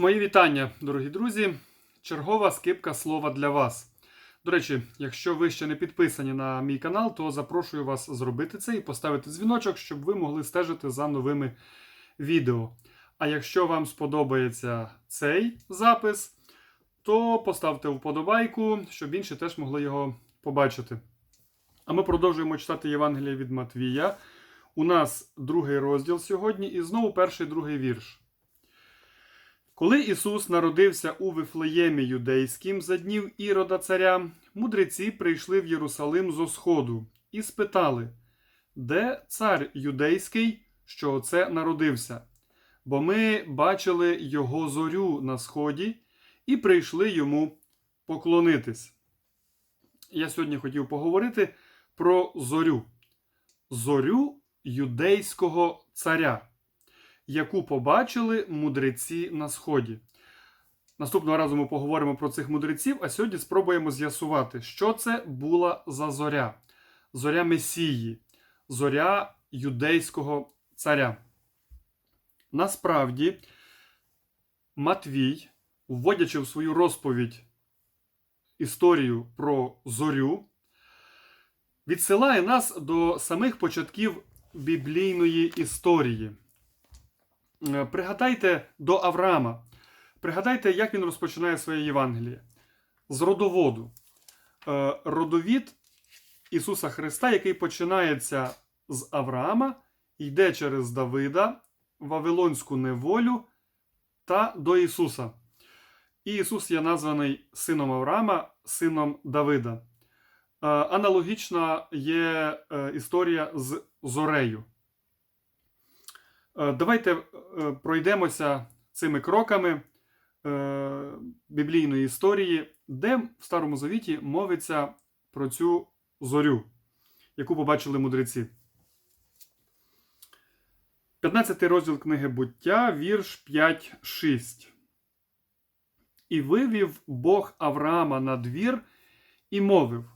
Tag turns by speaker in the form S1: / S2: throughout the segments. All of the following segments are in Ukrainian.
S1: Мої вітання, дорогі друзі. Чергова скипка слова для вас. До речі, якщо ви ще не підписані на мій канал, то запрошую вас зробити це і поставити дзвіночок, щоб ви могли стежити за новими відео. А якщо вам сподобається цей запис, то поставте вподобайку, щоб інші теж могли його побачити. А ми продовжуємо читати Євангеліє від Матвія. У нас другий розділ сьогодні, і знову перший другий вірш. Коли Ісус народився у Вифлеємі юдейським за днів Ірода царя, мудреці прийшли в Єрусалим зо сходу і спитали, де цар юдейський, що оце народився? Бо ми бачили його зорю на сході і прийшли йому поклонитись. Я сьогодні хотів поговорити про зорю. Зорю юдейського царя яку побачили мудреці на сході. Наступного разу ми поговоримо про цих мудреців, а сьогодні спробуємо з'ясувати, що це була за зоря, зоря Месії, зоря юдейського царя. Насправді, Матвій, вводячи в свою розповідь історію про зорю, відсилає нас до самих початків біблійної історії. Е, Пригадайте до Авраама. Пригадайте, як він розпочинає своє Євангеліє. З родоводу. Е, Родовід Ісуса Христа, який починається з Авраама, йде через Давида, Вавилонську неволю та до Ісуса. І Ісус є названий сином Авраама, сином Давида. Е, Аналогічна є історія з Зорею. Е, Давайте е, пройдемося цими кроками е, біблійної історії, де в Старому Завіті мовиться про цю зорю, яку побачили мудреці. 15 розділ книги буття, вірш 5-6. І вивів Бог Авраама на двір і мовив: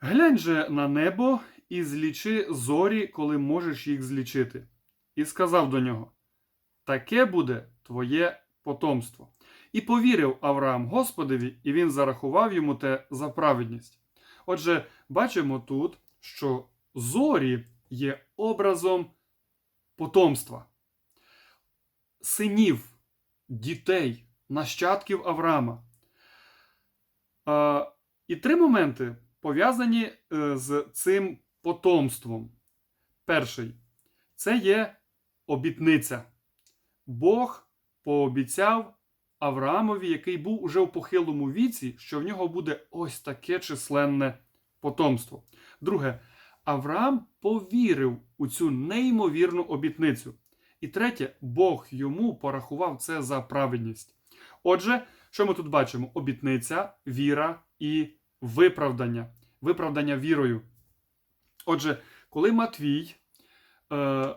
S1: Глянь же на небо і злічи зорі, коли можеш їх злічити і сказав до нього: Таке буде твоє потомство. І повірив Авраам Господові, і він зарахував йому те за праведність. Отже, бачимо тут, що зорі є образом потомства, синів, дітей, нащадків Авраама. І три моменти пов'язані е, з цим потомством. Перший це є обітниця. Бог пообіцяв Авраамові, який був уже в похилому віці, що в нього буде ось таке численне потомство. Друге, Авраам повірив у цю неймовірну обітницю. І третє, Бог йому порахував це за праведність. Отже, що ми тут бачимо? Обітниця, віра і виправдання. Виправдання вірою. Отже, коли Матвій е,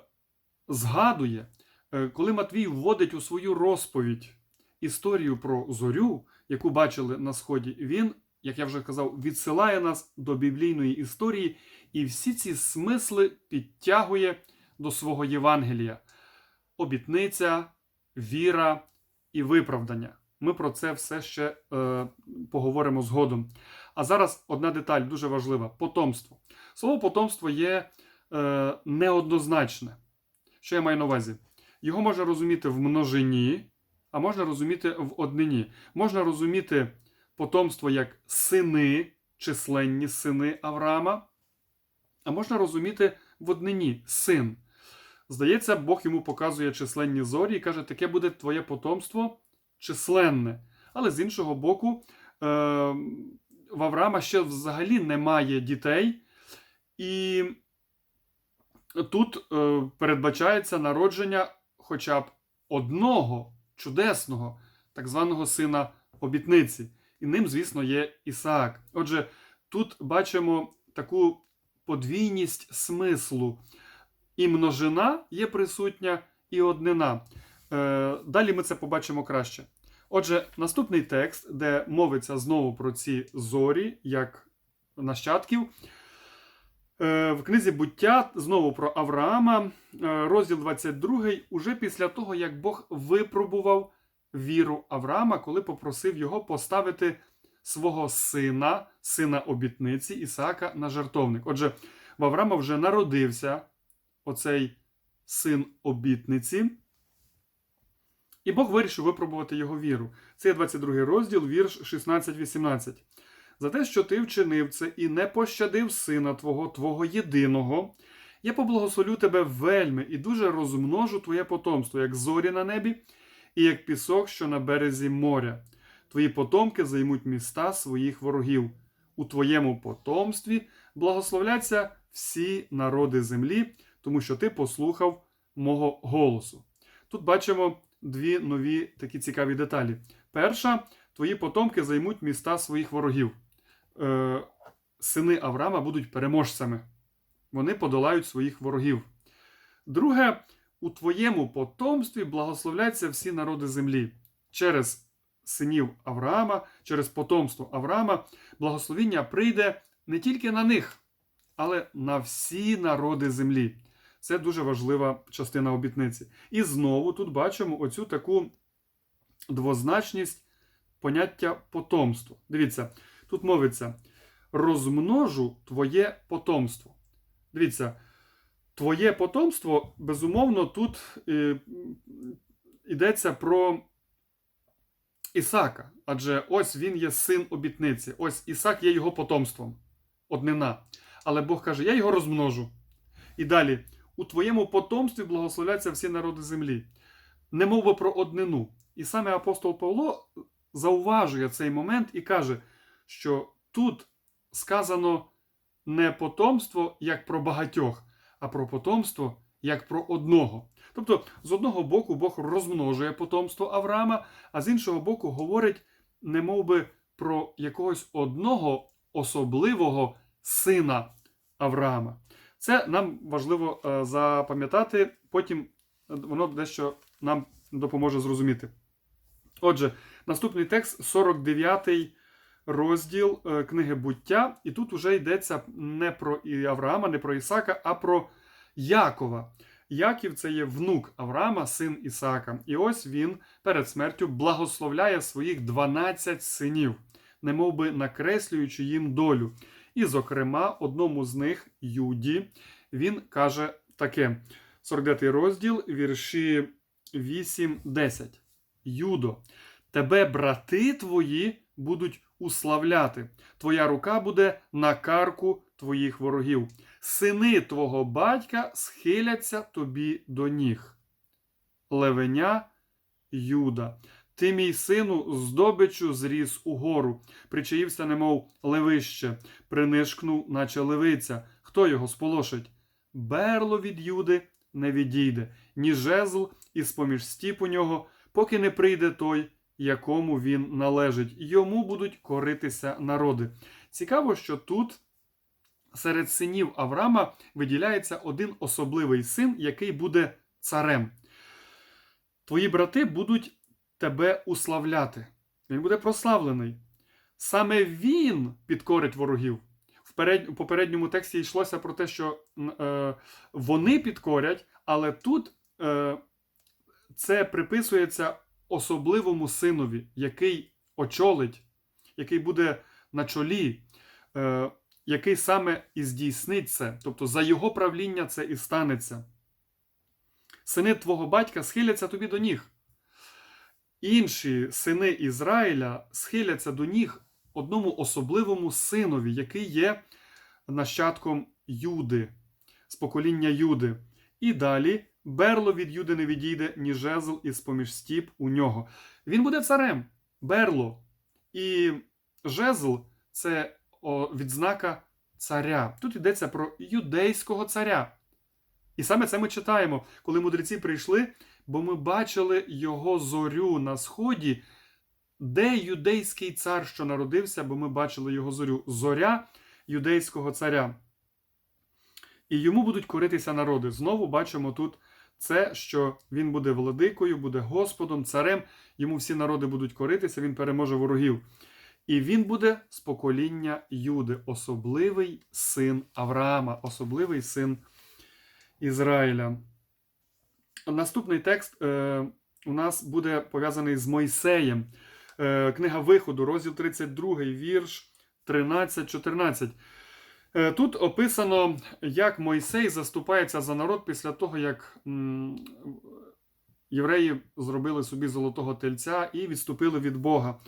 S1: згадує, е, коли Матвій вводить у свою розповідь історію про зорю, яку бачили на сході, він, як я вже казав, відсилає нас до біблійної історії і всі ці смисли підтягує до свого Євангелія: обітниця, віра і виправдання. Ми про це все ще е, поговоримо згодом. А зараз одна деталь дуже важлива: потомство. Слово потомство є е, неоднозначне. Що я маю на увазі? Його можна розуміти в множині, а можна розуміти в однині. Можна розуміти потомство як сини, численні сини Авраама, а можна розуміти в однині син. Здається, Бог йому показує численні зорі і каже, таке буде твоє потомство численне. Але з іншого боку, е, в Авраама ще взагалі немає дітей. І тут е, передбачається народження хоча б одного чудесного, так званого сина обітниці. І ним, звісно, є Ісаак. Отже, тут бачимо таку подвійність смислу. І множина є присутня, і однина. Е, далі ми це побачимо краще. Отже, наступний текст, де мовиться знову про ці зорі, як нащадків. Е, в книзі буття знову про Авраама, е, розділ 22, уже після того, як Бог випробував віру Авраама, коли попросив його поставити свого сина, сина обітниці Ісаака на жертовник. Отже, в Авраама вже народився оцей син обітниці. І Бог вирішив випробувати його віру. Це є 22 розділ, вірш 16-18. За те, що ти вчинив це і не пощадив сина твого, твого єдиного, я поблагословлю тебе вельми і дуже розмножу твоє потомство, як зорі на небі, і як пісок, що на березі моря. Твої потомки займуть міста своїх ворогів. У твоєму потомстві благословляться всі народи землі, тому що ти послухав мого голосу. Тут бачимо дві нові такі цікаві деталі. Перша, твої потомки займуть міста своїх ворогів. Е, сини Авраама будуть переможцями. Вони подолають своїх ворогів. Друге, у твоєму потомстві благословляться всі народи землі. Через синів Авраама, через потомство Авраама, благословіння прийде не тільки на них, але на всі народи землі. Це дуже важлива частина обітниці. І знову тут бачимо оцю таку двозначність поняття потомство. Дивіться, тут мовиться: розмножу твоє потомство. Дивіться, твоє потомство, безумовно, тут е, йдеться про Ісака. Адже ось він є син обітниці. Ось Ісак є його потомством. Однина. Але Бог каже: Я його розмножу. І далі, у твоєму потомстві благословляться всі народи землі. Не мов би про однину. І саме апостол Павло зауважує цей момент і каже, що тут сказано не потомство як про багатьох, а про потомство як про одного. Тобто, з одного боку, Бог розмножує потомство Авраама, а з іншого боку, говорить не би про якогось одного особливого сина Авраама. Це нам важливо е, запам'ятати, потім воно дещо нам допоможе зрозуміти. Отже, наступний текст 49 розділ е, книги буття, і тут уже йдеться не про Авраама, не про Ісака, а про Якова. Яків це є внук Авраама, син Ісака. І ось він перед смертю благословляє своїх 12 синів, немов би накреслюючи їм долю. І, зокрема, одному з них, Юді, він каже таке: 49 розділ, вірші 8-10. Юдо, тебе брати твої будуть уславляти, твоя рука буде на карку твоїх ворогів. Сини твого батька схиляться тобі до ніг. Левеня Юда. Ти, мій сину, здобичу зріс угору, причаївся, немов левище, принишкнув, наче левиця. Хто його сполошить? Берло від Юди не відійде, ні жезл із поміж стіп у нього, поки не прийде той, якому він належить. Йому будуть коритися народи. Цікаво, що тут серед синів Авраама виділяється один особливий син, який буде царем. Твої брати будуть тебе уславляти. Він буде прославлений. Саме він підкорить ворогів. В попередньому тексті йшлося про те, що е, вони підкорять, але тут е, це приписується особливому синові, який очолить, який буде на чолі, е, який саме і здійснить. Тобто за його правління це і станеться. Сини твого батька схиляться тобі до ніг. Інші сини Ізраїля схиляться до ніг одному особливому синові, який є нащадком Юди, з покоління Юди. І далі берло від Юди не відійде, ні жезл із поміж стіп у нього. Він буде царем, берло. І жезл це відзнака царя. Тут йдеться про юдейського царя. І саме це ми читаємо, коли мудреці прийшли, бо ми бачили його зорю на сході, де юдейський цар, що народився, бо ми бачили його зорю, зоря юдейського царя. І йому будуть коритися народи. Знову бачимо тут це, що він буде владикою, буде Господом, царем, йому всі народи будуть коритися, він переможе ворогів. І він буде з покоління Юди, особливий син Авраама, особливий син Ізраїля. Наступний текст у нас буде пов'язаний з Мойсеєм. Е, Книга Виходу, розділ 32, вірш 13-14. Е, Тут описано, як Мойсей заступається за народ після того, як євреї зробили собі золотого тельця і відступили від Бога.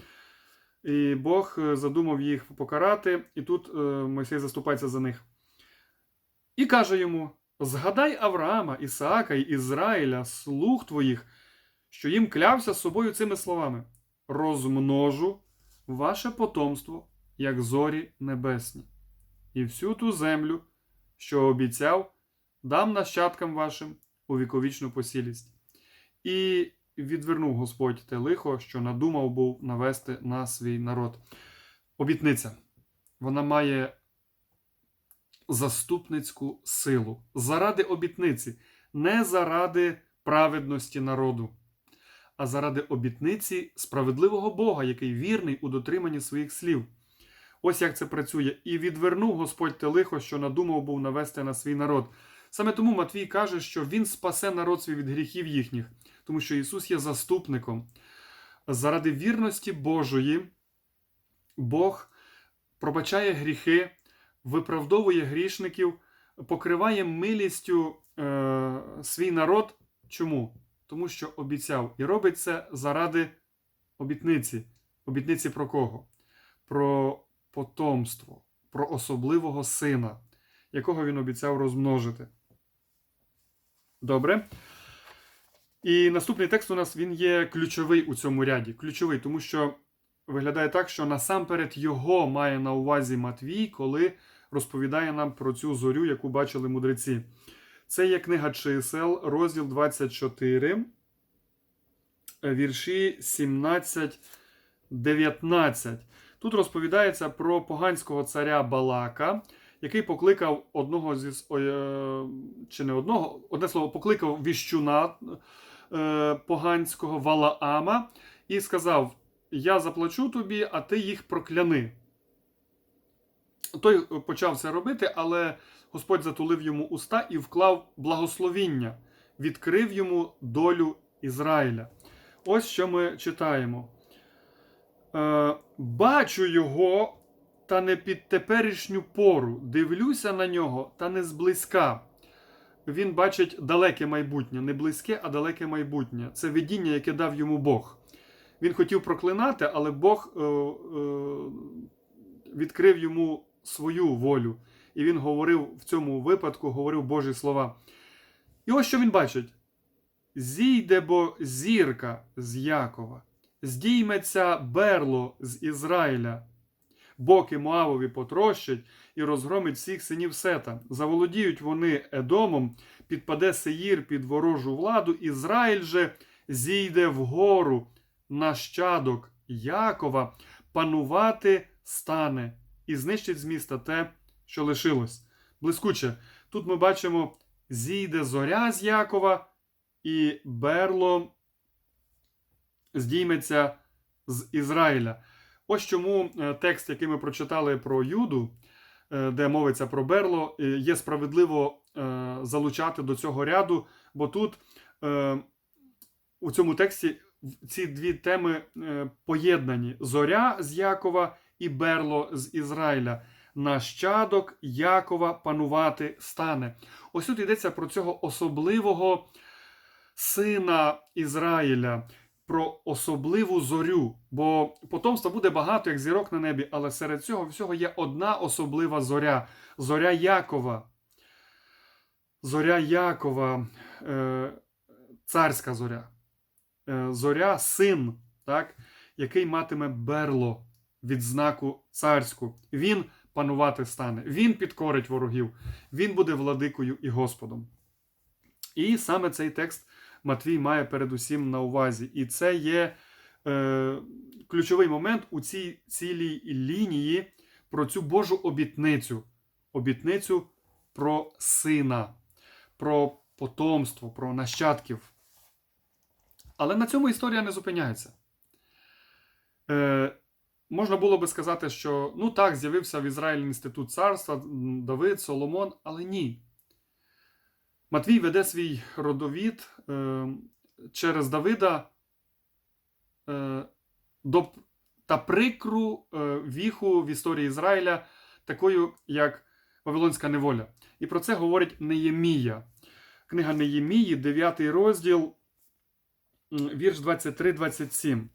S1: І Бог е, задумав їх покарати, і тут е, Мойсей заступається за них. І каже йому: Згадай Авраама, Ісаака і Ізраїля, слуг твоїх, що їм клявся з собою цими словами: розмножу ваше потомство, як зорі небесні, і всю ту землю, що обіцяв, дам нащадкам вашим у віковічну посілість. І відвернув Господь те лихо, що надумав був навести на свій народ. Обітниця. Вона має заступницьку силу заради обітниці, не заради праведності народу, а заради обітниці справедливого Бога, який вірний у дотриманні своїх слів. Ось як це працює. І відвернув Господь те лихо, що надумав був навести на свій народ. Саме тому Матвій каже, що Він спасе народ свій від гріхів їхніх, тому що Ісус є заступником. Заради вірності Божої Бог пробачає гріхи, виправдовує грішників, покриває милістю е, свій народ. Чому? Тому що обіцяв. І робить це заради обітниці. Обітниці про кого? Про потомство, про особливого сина, якого він обіцяв розмножити. Добре. І наступний текст у нас він є ключовий у цьому ряді. Ключовий, тому що виглядає так, що насамперед його має на увазі Матвій, коли розповідає нам про цю зорю, яку бачили мудреці. Це є книга чисел, розділ 24, вірші 17, 19. Тут розповідається про поганського царя Балака, який покликав одного зі е, чи не одного, одне слово, покликав віщуна е, поганського Валаама і сказав: Я заплачу тобі, а ти їх прокляни. Той почав це робити, але Господь затулив йому уста і вклав благословіння, відкрив йому долю Ізраїля. Ось що ми читаємо. Е, Бачу його, та не під теперішню пору. Дивлюся на нього, та не зблизька. Він бачить далеке майбутнє, не близьке, а далеке майбутнє. Це видіння, яке дав йому Бог. Він хотів проклинати, але Бог е, е, відкрив йому свою волю. І він говорив в цьому випадку, говорив Божі слова. І ось що він бачить: зійде бо зірка з Якова, здійметься берло з Ізраїля, боки Моавові потрощать і розгромить всіх синів сета. Заволодіють вони Едомом, підпаде Сеїр під ворожу владу, Ізраїль же зійде вгору нащадок Якова, панувати стане і знищить з міста те, що лишилось. Блискуче. Тут ми бачимо, зійде зоря з Якова, і берло здійметься з Ізраїля. Ось чому е, текст, який ми прочитали про Юду, е, де мовиться про берло, е, є справедливо залучати до цього ряду, бо тут у цьому тексті ці дві теми поєднані: зоря з Якова і берло з Ізраїля. Нащадок Якова панувати стане. Ось тут йдеться про цього особливого сина Ізраїля, про особливу зорю. Бо потомства буде багато, як зірок на небі, але серед цього всього є одна особлива зоря зоря Якова. Зоря Якова, е, царська зоря. Е, зоря син, так, який матиме берло відзнаку царську. Він панувати стане, він підкорить ворогів, він буде владикою і Господом. І саме цей текст Матвій має передусім на увазі. І це є е, ключовий момент у цій цілій лінії про цю Божу обітницю. Обітницю про сина, про потомство, про нащадків. Але на цьому історія не зупиняється. Е, Можна було би сказати, що ну так, з'явився в Ізраїлі інститут царства, Давид, Соломон, але ні. Матвій веде свій родовід, е, через Давида е, до, та прикру е, віху в історії Ізраїля, такою як Вавилонська неволя. І про це говорить Неємія. Книга Неємії, 9 розділ, вірш 23-27.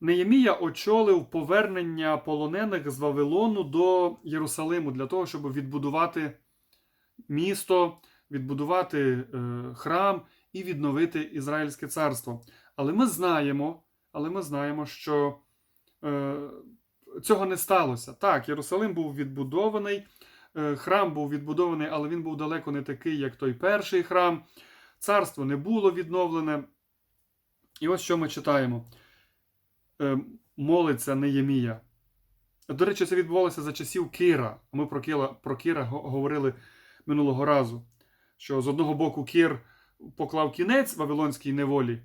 S1: Неємія очолив повернення полонених з Вавилону до Єрусалиму для того, щоб відбудувати місто, відбудувати е, храм і відновити Ізраїльське царство. Але ми знаємо, але ми знаємо, що е, цього не сталося. Так, Єрусалим був відбудований, е, храм був відбудований, але він був далеко не такий, як той перший храм. Царство не було відновлене. І ось що ми читаємо. Молиться Неємія. До речі, це відбувалося за часів Кира. Ми про Кира, про Кира го- говорили минулого разу. Що з одного боку Кір поклав кінець Вавилонській неволі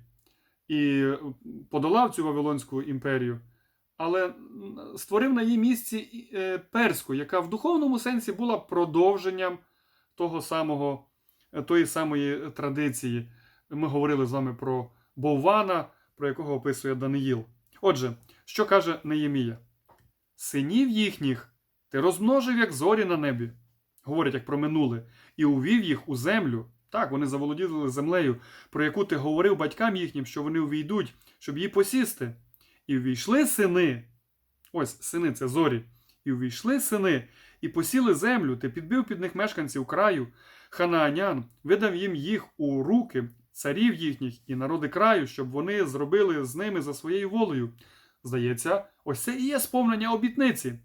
S1: і подолав цю Вавилонську імперію, але створив на її місці е, Перську, яка в духовному сенсі була продовженням того самого, е, тої самої традиції. Ми говорили з вами про Боввана, про якого описує Даниїл. Отже, що каже Неємія? Синів їхніх ти розмножив, як зорі на небі. Говорять, як про минуле, і увів їх у землю. Так, вони заволоділи землею, про яку ти говорив батькам їхнім, що вони увійдуть, щоб її посісти. І увійшли сини. Ось сини це зорі. І увійшли сини, і посіли землю, ти підбив під них мешканців краю, ханаанян, видав їм їх у руки, царів їхніх і народи краю, щоб вони зробили з ними за своєю волею. Здається, ось це і є сповнення обітниці.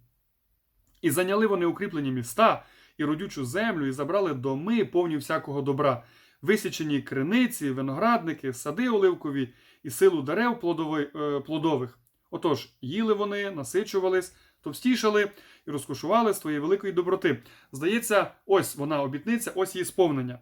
S1: І зайняли вони укріплені міста і родючу землю, і забрали доми, повні всякого добра, висічені криниці, виноградники, сади оливкові і силу дерев е, плодових. Отож, їли вони, насичувались, товстішали і розкошували з твоєї великої доброти. Здається, ось вона обітниця, ось її сповнення.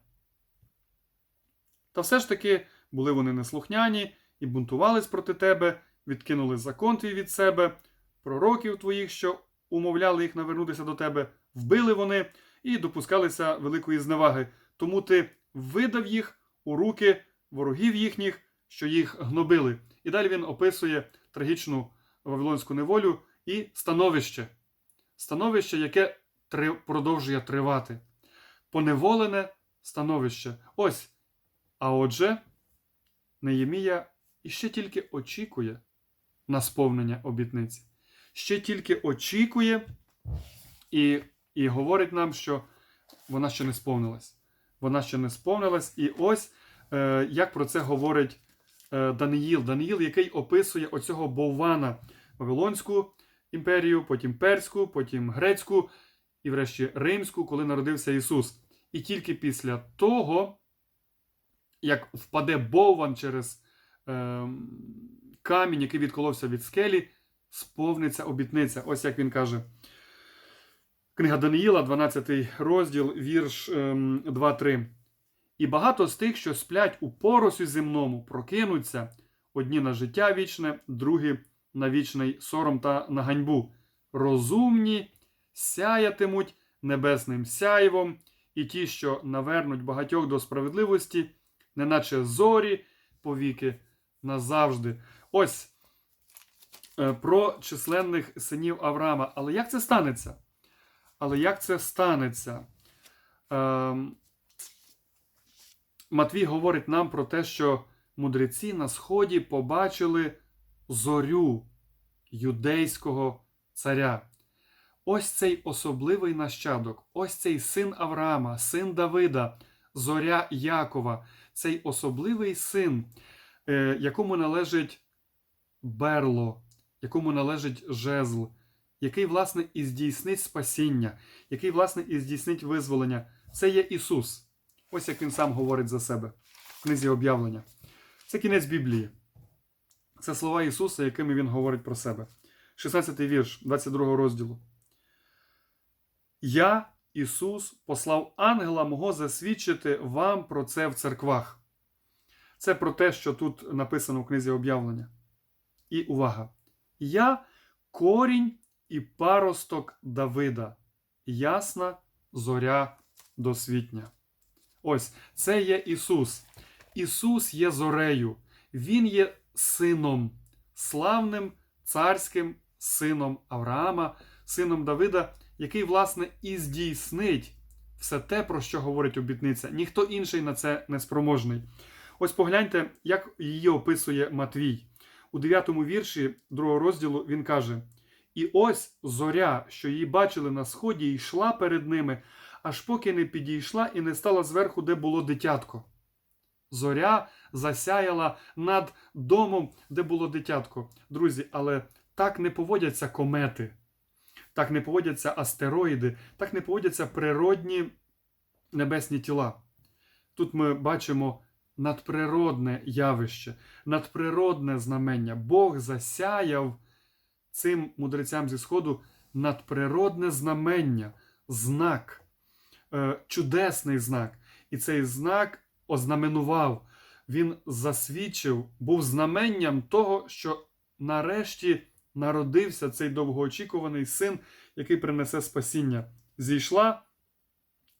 S1: Та все ж таки були вони неслухняні і бунтувались проти тебе, відкинули закон твій від себе, пророків твоїх, що умовляли їх навернутися до тебе, вбили вони і допускалися великої зневаги. Тому ти видав їх у руки ворогів їхніх, що їх гнобили. І далі він описує трагічну вавилонську неволю і становище. Становище, яке три- продовжує тривати. Поневолене становище. Ось. А отже, Неємія іще тільки очікує на сповнення обітниці. Ще тільки очікує і, і говорить нам, що вона ще не сповнилась. Вона ще не сповнилась. І ось е, як про це говорить е, Даниїл. Даниїл, який описує оцього Боввана Вавилонську імперію, потім Перську, потім Грецьку і, врешті, Римську, коли народився Ісус. І тільки після того, як впаде Бовван через е, камінь, який відколовся від скелі, сповниться обітниця. Ось як він каже. Книга Даниїла, 12 розділ, вірш ем, 2-3. І багато з тих, що сплять у поросі земному, прокинуться одні на життя вічне, другі на вічний сором та на ганьбу. Розумні сяятимуть небесним сяйвом, і ті, що навернуть багатьох до справедливості, неначе зорі повіки назавжди. Ось е, про численних синів Авраама. Але як це станеться? Але як це станеться? Ем, Матвій говорить нам про те, що мудреці на сході побачили зорю юдейського царя. Ось цей особливий нащадок, ось цей син Авраама, син Давида, зоря Якова, цей особливий син, е, якому належить берло, якому належить жезл, який, власне, і здійснить спасіння, який, власне, і здійснить визволення. Це є Ісус. Ось як він сам говорить за себе в книзі об'явлення. Це кінець Біблії. Це слова Ісуса, якими Він говорить про себе. 16 вірш 22 розділу. Я, Ісус, послав ангела мого засвідчити вам про це в церквах. Це про те, що тут написано в книзі об'явлення. І увага! Я корінь і паросток Давида, ясна зоря досвітня. Ось це є Ісус. Ісус є зорею, Він є сином, славним царським сином Авраама, сином Давида, який, власне, і здійснить все те, про що говорить обітниця. Ніхто інший на це не спроможний. Ось погляньте, як її описує Матвій. У 9 вірші другого розділу він каже: І ось зоря, що її бачили на сході, йшла перед ними, аж поки не підійшла і не стала зверху, де було дитятко. Зоря засяяла над домом, де було дитятко. Друзі, але так не поводяться комети, так не поводяться астероїди, так не поводяться природні небесні тіла. Тут ми бачимо надприродне явище, надприродне знамення. Бог засяяв цим мудрецям зі Сходу надприродне знамення, знак, е, чудесний знак. І цей знак ознаменував, він засвідчив, був знаменням того, що нарешті народився цей довгоочікуваний син, який принесе спасіння. Зійшла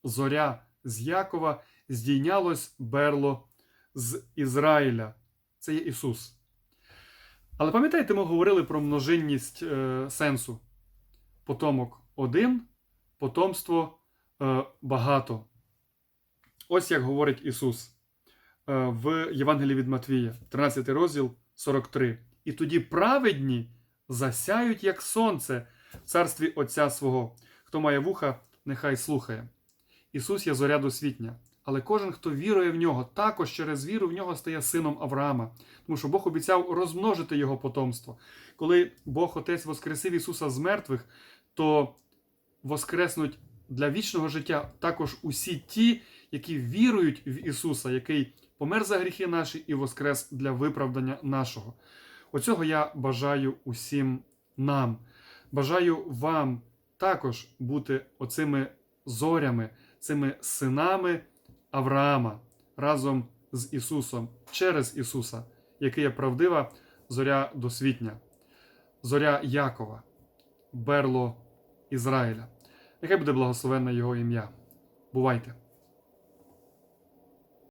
S1: зоря з Якова, здійнялось берло з Ізраїля. Це є Ісус. Але пам'ятаєте, ми говорили про множинність е, сенсу. Потомок один, потомство е, багато. Ось як говорить Ісус е, в Євангелії від Матвія, 13 розділ 43. І тоді праведні засяють, як сонце, в царстві Отця свого. Хто має вуха, нехай слухає. Ісус є зоря досвітня. Але кожен, хто вірує в нього, також через віру в нього стає сином Авраама, тому що Бог обіцяв розмножити його потомство. Коли Бог Отець воскресив Ісуса з мертвих, то воскреснуть для вічного життя також усі ті, які вірують в Ісуса, який помер за гріхи наші і воскрес для виправдання нашого. Оцього я бажаю усім нам. Бажаю вам також бути оцими зорями, цими синами Авраама разом з Ісусом, через Ісуса, який є правдива зоря досвітня, зоря Якова, берло Ізраїля. Нехай буде благословенне Його ім'я. Бувайте!